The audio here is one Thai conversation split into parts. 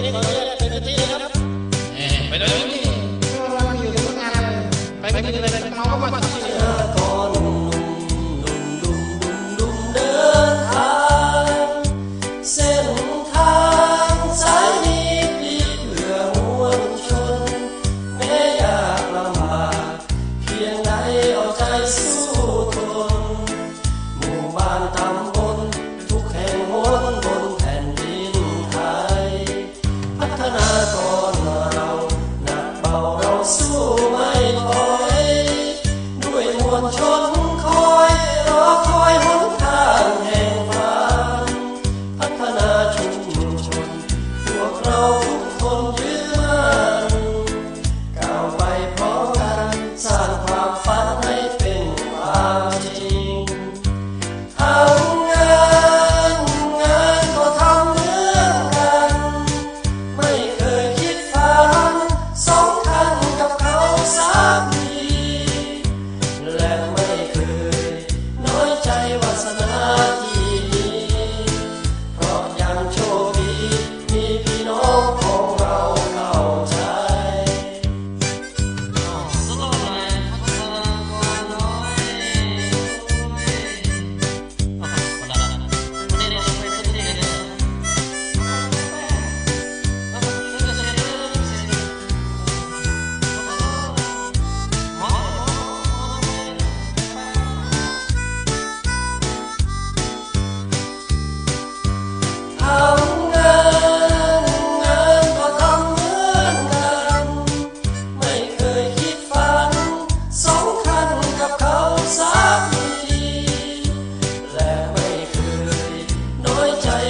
ไออนุญาตเป็นพื้นที่นะครับไปเลยไปเลยไปเลยไปเลยไปเลยไปเลย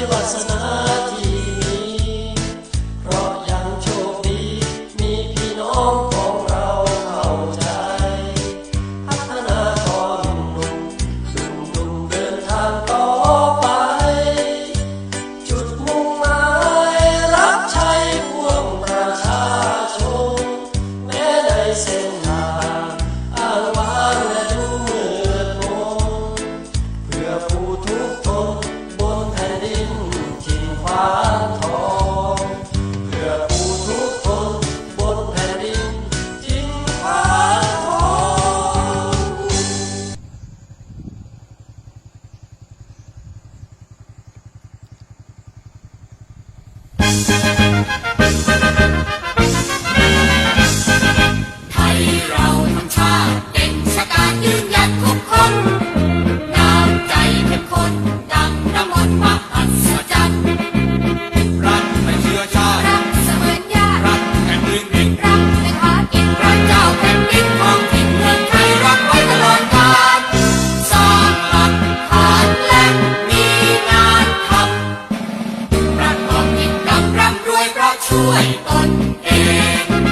wasana. on in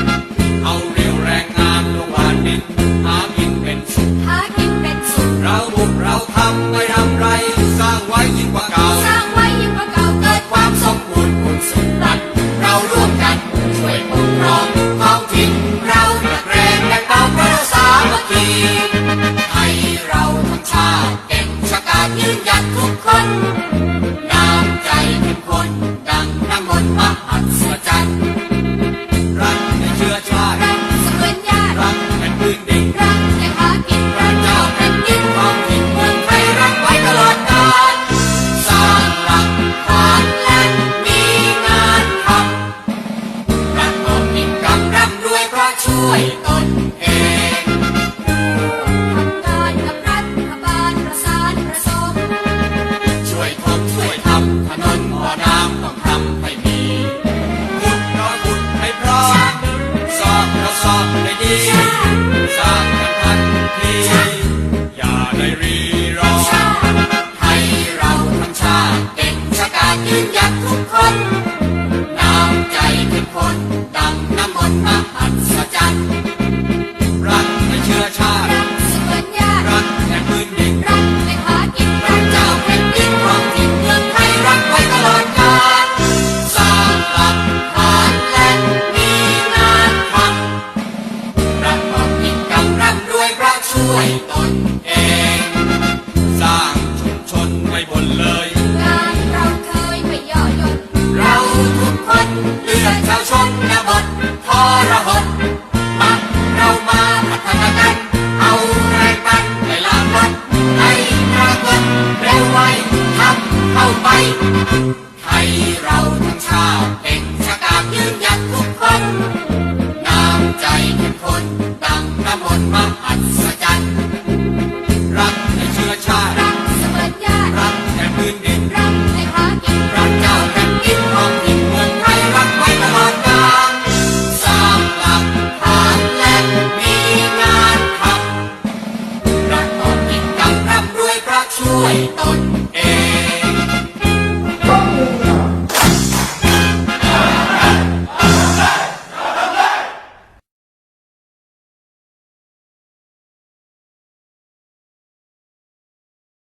い。 ไปทำเข้าไป ให้เราทุกชาติเป็นสกามยืนยันทุกคนน้ำใจเป็นคนดังน้ำมนต์มหัศจรรย์